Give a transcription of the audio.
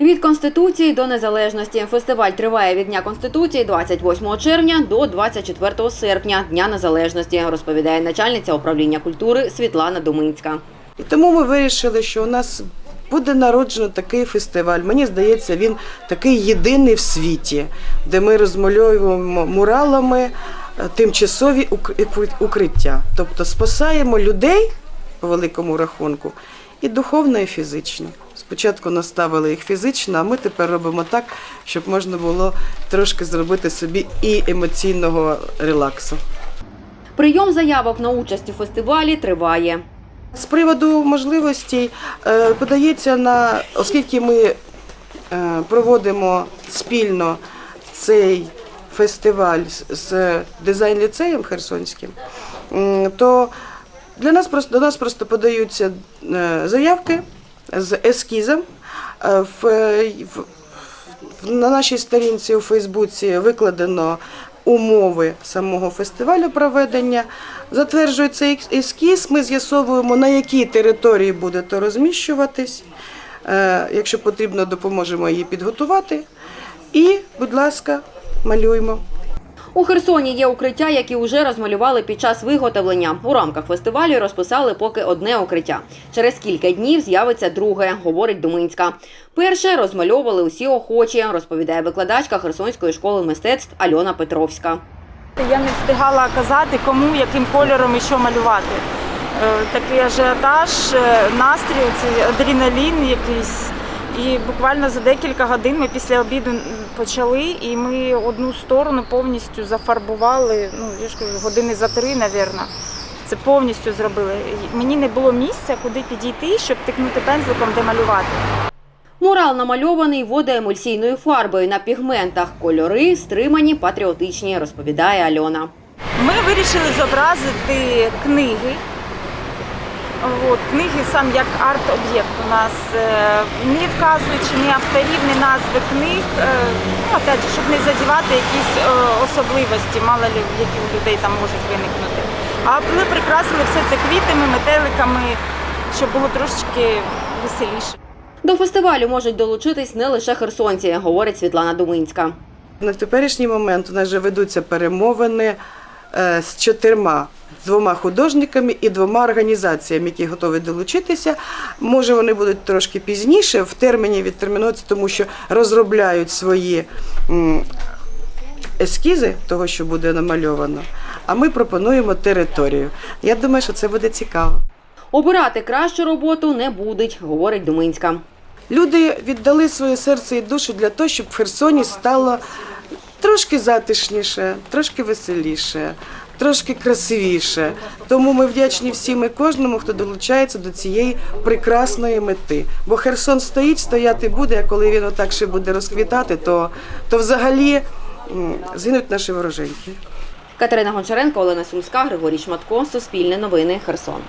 Від Конституції до незалежності фестиваль триває від Дня Конституції 28 червня до 24 серпня Дня Незалежності, розповідає начальниця управління культури Світлана Думинська. І тому ми вирішили, що у нас буде народжено такий фестиваль. Мені здається, він такий єдиний в світі, де ми розмальовуємо муралами е, тимчасові ук- укриття. Тобто спасаємо людей по великому рахунку і духовно, і фізично. Спочатку наставили їх фізично, а ми тепер робимо так, щоб можна було трошки зробити собі і емоційного релаксу. Прийом заявок на участь у фестивалі триває. З приводу можливостей подається на, оскільки ми е, проводимо спільно цей фестиваль з- з дизайн-ліцеєм Херсонським, то для нас просто, до нас просто подаються е, заявки з ескізом. Е, В, на нашій сторінці у Фейсбуці викладено умови самого фестивалю проведення. Затверджується ескіз, ми з'ясовуємо, на якій території буде то розміщуватись. Е, Якщо потрібно, допоможемо її підготувати. І, будь ласка, малюємо. У Херсоні є укриття, які вже розмалювали під час виготовлення. У рамках фестивалю розписали поки одне укриття. Через кілька днів з'явиться друге, говорить Думинська. Перше розмальовували усі охочі, розповідає викладачка Херсонської школи мистецтв Альона Петровська. Я не встигала казати, кому, яким кольором і що малювати. Е, Такий ажіотаж, е, настрій, цей адреналін якийсь. І буквально за декілька годин ми після обіду почали, і ми одну сторону повністю зафарбували. Ну, я ж кажу, години за три, мабуть. Це повністю зробили. Мені не було місця, куди підійти, щоб тикнути пензликом, де малювати. Мурал намальований водоемульсійною фарбою на пігментах. Кольори стримані, патріотичні, розповідає Альона. Ми вирішили зобразити книги. От, книги сам як арт-об'єкт у нас, е, не вказуючи ні авторів, ні назви книг, е, ну, опять же, щоб не задівати якісь е, особливості, мало ли які у людей там можуть виникнути. А ми прикрасили все це квітами, метеликами, щоб було трошечки веселіше. До фестивалю можуть долучитись не лише херсонці, говорить Світлана Думинська. На теперішній момент у нас вже ведуться перемовини з чотирма. Двома художниками і двома організаціями, які готові долучитися. Може, вони будуть трошки пізніше, в терміні відтермінуються, тому що розробляють свої ескізи того, що буде намальовано. А ми пропонуємо територію. Я думаю, що це буде цікаво. Обирати кращу роботу не будуть, говорить Думинська. Люди віддали своє серце і душу для того, щоб в Херсоні стало трошки затишніше, трошки веселіше, трошки красивіше. Тому ми вдячні всім і кожному, хто долучається до цієї прекрасної мети. Бо Херсон стоїть, стояти буде, а коли він отак ще буде розквітати, то, то взагалі згинуть наші вороженьки. Катерина Гончаренко, Олена Сумська, Григорій Шматко, Суспільне новини, Херсон.